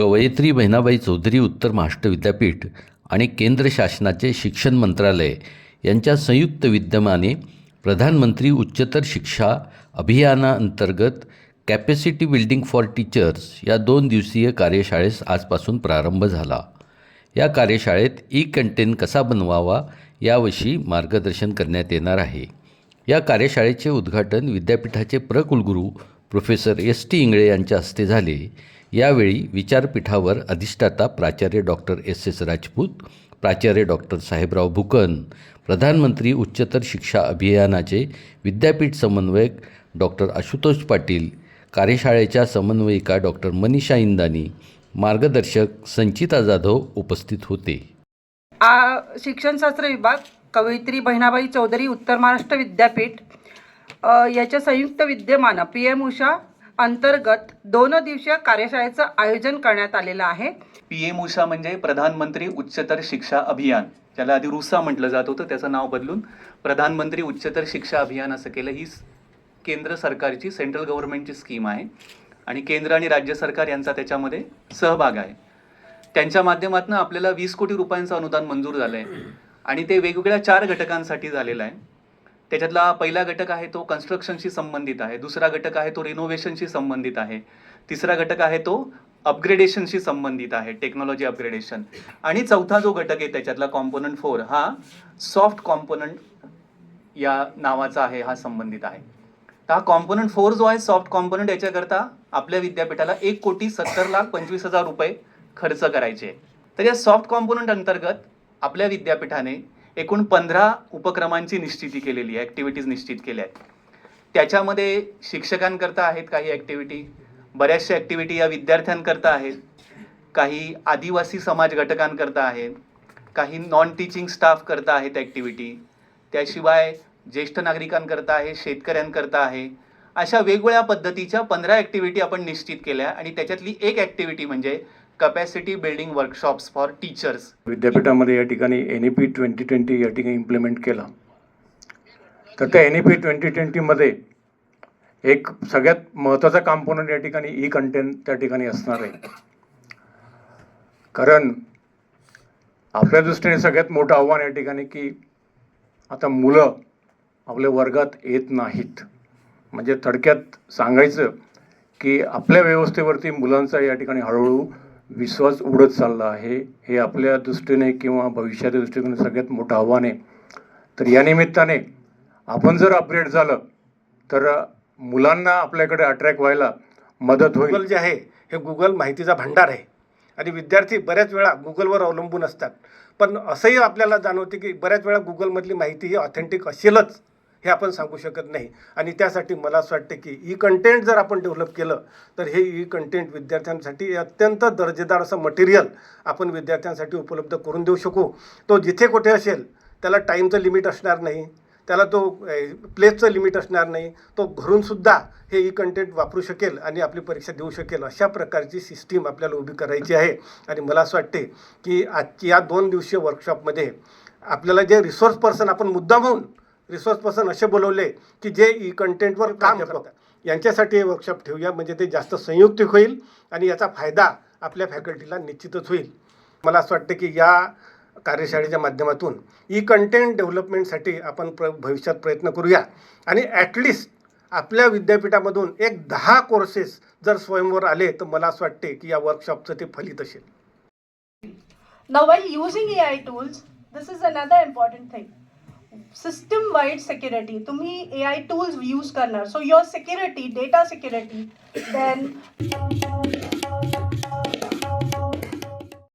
कवयित्री बहिणाबाई चौधरी उत्तर महाराष्ट्र विद्यापीठ आणि केंद्र शासनाचे शिक्षण मंत्रालय यांच्या संयुक्त विद्यमाने प्रधानमंत्री उच्चतर शिक्षा अभियानाअंतर्गत कॅपॅसिटी बिल्डिंग फॉर टीचर्स या दोन दिवसीय कार्यशाळेस आजपासून प्रारंभ झाला. या कार्यशाळेत ई कंटेंट कसा बनवावा याविषयी मार्गदर्शन करण्यात येणार आहे. या कार्यशाळेचे उद्घाटन विद्यापीठाचे प्रकुलगुरू प्रोफेसर एस टी इंगळे यांच्या हस्ते झाले. यावेळी विचारपीठावर अधिष्ठाता प्राचार्य डॉक्टर एस. एस. राजपूत प्राचार्य डॉक्टर साहेबराव भुकन प्रधानमंत्री उच्चतर शिक्षा अभियानाचे विद्यापीठ समन्वयक डॉक्टर आशुतोष पाटील कार्यशाळेच्या समन्वयिका डॉक्टर मनीषा इंदानी मार्गदर्शक संचिता जाधव उपस्थित होते. आ शिक्षणशास्त्र विभाग कवयित्री बहिणाबाई चौधरी उत्तर महाराष्ट्र विद्यापीठ याच्या संयुक्त विद्यमानं पी. एम. उषा अंतर्गत दोन दिवसीय कार्यशाळेचं आयोजन करण्यात आलेलं आहे. पी एम उषा म्हणजे प्रधानमंत्री उच्चतर शिक्षा अभियान. ज्याला आधी रुसा म्हटलं जात होतं त्याचं नाव बदलून प्रधानमंत्री उच्चतर शिक्षा अभियान असं केलं. ही केंद्र सरकारची सेंट्रल गव्हर्नमेंटची स्कीम आहे. आणि केंद्र आणि राज्य सरकार यांचा त्याच्यामध्ये सहभाग आहे. त्यांच्या माध्यमातून आपल्याला वीस कोटी रुपयांचं अनुदान मंजूर झालं आहे आणि ते वेगवेगळ्या चार घटकांसाठी झालेलं आहे. त्याच्यातला पहिला घटक आहे तो कन्स्ट्रक्शनशी संबंधित आहे. दुसरा घटक आहे तो रिनोव्हेशनशी संबंधित आहे. तिसरा घटक आहे तो अपग्रेडेशनशी संबंधित आहे टेक्नॉलॉजी अपग्रेडेशन आणि चौथा जो घटक आहे त्याच्यातला कॉम्पोनंट फोर हा सॉफ्ट कॉम्पोनंट या नावाचा आहे हा संबंधित आहे. तर हा कॉम्पोनंट फोर जो आहे सॉफ्ट कॉम्पोनंट याच्याकरता आपल्या विद्यापीठाला एक कोटी सत्तर लाख पंचवीस हजार रुपये खर्च करायचे. तर या सॉफ्ट कॉम्पोनंट अंतर्गत आपल्या विद्यापीठाने एकूण पंधरा उपक्रमांची निश्चिती केलेली आहे ॲक्टिव्हिटीज निश्चित केल्या आहेत. त्याच्यामध्ये शिक्षकांकरता आहेत काही ॲक्टिव्हिटी बऱ्याचशा ॲक्टिव्हिटी या विद्यार्थ्यांकरता आहेत काही आदिवासी समाज घटकांकरता आहेत काही नॉन टीचिंग स्टाफ करता आहेत ॲक्टिव्हिटी त्याशिवाय ज्येष्ठ नागरिकांकरता आहे शेतकऱ्यांकरता आहे अशा वेगवेगळ्या पद्धतीच्या पंधरा ॲक्टिव्हिटी आपण निश्चित केल्या आणि त्याच्यातली एक ॲक्टिव्हिटी म्हणजे capacity building workshops for teachers विद्यापीठामध्ये या ठिकाणी N E P twenty twenty या ठिकाणी इम्प्लिमेंट केला. तर त्या एन ई पी ट्वेंटी ट्वेंटीमध्ये एक सगळ्यात महत्त्वाचा कॉम्पोनंट या ठिकाणी ई कंटेंट त्या ठिकाणी असणार आहे. कारण आपल्या दृष्टीने सगळ्यात मोठं आव्हान या ठिकाणी की आता मुलं आपल्या वर्गात येत नाहीत. म्हणजे थडक्यात सांगायचं की आपल्या व्यवस्थेवरती मुलांचा या ठिकाणी हळूहळू विश्वास उडत चालला आहे. हे आपल्या दृष्टीने किंवा भविष्याच्या दृष्टीने सगळ्यात मोठं आव्हान आहे. तर या निमित्ताने आपण जर अपग्रेड झालं तर मुलांना आपल्याकडे अट्रॅक्ट व्हायला मदत होईल. गुगल जे आहे हे गुगल माहितीचा भांडार आहे. आणि विद्यार्थी बऱ्याच वेळा गुगलवर अवलंबून असतात. पण असंही आपल्याला जाणवते की बऱ्याच वेळा गुगलमधली माहिती ही ऑथेंटिक असेलच. हे आपण सांगू शकत नाही. आणि त्यासाठी मला असं वाटतं की ई कंटेंट जर आपण डेव्हलप केलं तर हे ई कंटेंट विद्यार्थ्यांसाठी अत्यंत दर्जेदार असं मटेरियल आपण विद्यार्थ्यांसाठी उपलब्ध करून देऊ शकू. तो जिथे कुठे असेल त्याला टाईमचं लिमिट असणार नाही. त्याला तो प्लेसचं लिमिट असणार नाही. तो घरूनसुद्धा हे ई कंटेंट वापरू शकेल आणि आपली परीक्षा देऊ शकेल अशा प्रकारची सिस्टीम आपल्याला उभी करायची आहे. आणि मला असं वाटते की आजची या दोन दिवसीय वर्कशॉपमध्ये आपल्याला जे रिसोर्स पर्सन आपण मुद्दा होऊन रिसोर्स पर्सन असे बोलवले की जे ई कंटेंटवर काम करतात. यांच्यासाठी हे वर्कशॉप ठेवूया. म्हणजे ते जास्त संयुक्तिक होईल आणि याचा फायदा आपल्या फॅकल्टीला निश्चितच होईल. मला असं वाटतं की या कार्यशाळेच्या माध्यमातून ई कंटेंट डेव्हलपमेंटसाठी आपण प्र भविष्यात प्रयत्न करूया. आणि ॲटलिस्ट आपल्या विद्यापीठामधून एक दहा कोर्सेस जर स्वयंवर आले तर मला असं वाटते की या वर्कशॉपचं ते फलित असेल. Now, while using AI tools, this is another important thing. System wide security तुम्ही ए आय टूल्स यूज करणार. So your security data security then